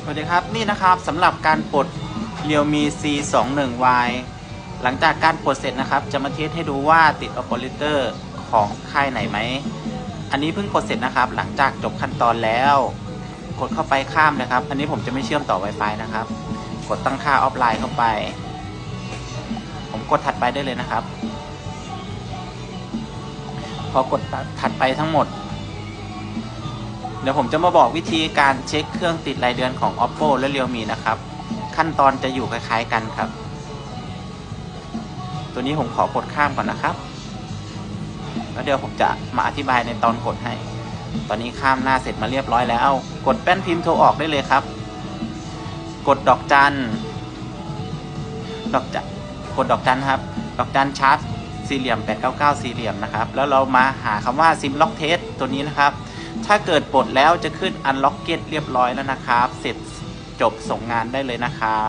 สวัสดีครับนี่นะครับสำหรับการปลด Realme C21Y หลังจากการปลดเสร็จนะครับ จะมาเทสให้ดูว่าติด Operator ของค่ายไหนไหม อันนี้เพิ่งกดเสร็จนะครับ หลังจากจบขั้นตอนแล้ว กดเข้าไปข้ามนะครับ อันนี้ผมจะไม่เชื่อมต่อ Wi-Fi นะครับ กดตั้งค่าออฟไลน์เข้าไป ผมกดถัดไปได้เลยนะครับ พอกดถัดไปทั้งหมด เดี๋ยวผมจะมาบอกวิธีการเช็คเครื่องติดรายเดือนของ oppo และ realme นะครับ ขั้นตอนจะอยู่คล้ายๆกันครับ ตัวนี้ผมขอกดข้ามก่อนนะครับ แล้วเดี๋ยวผมจะมาอธิบายในตอนกดให้ ตอนนี้ข้ามหน้าเสร็จมาเรียบร้อยแล้ว กดแป้นพิมพ์โทรออกได้เลยครับ กดดอกจัน ดอกจัน กดดอกจันครับ ดอกจันชาร์จสี่เหลี่ยม899สี่เหลี่ยมนะครับ แล้วเรามาหาคำว่า sim lock test ตัวนี้นะครับ ถ้าเกิดปลดแล้วจะขึ้น Unlocket เรียบร้อยแล้วนะครับ เสร็จจบส่งงานได้เลยนะครับ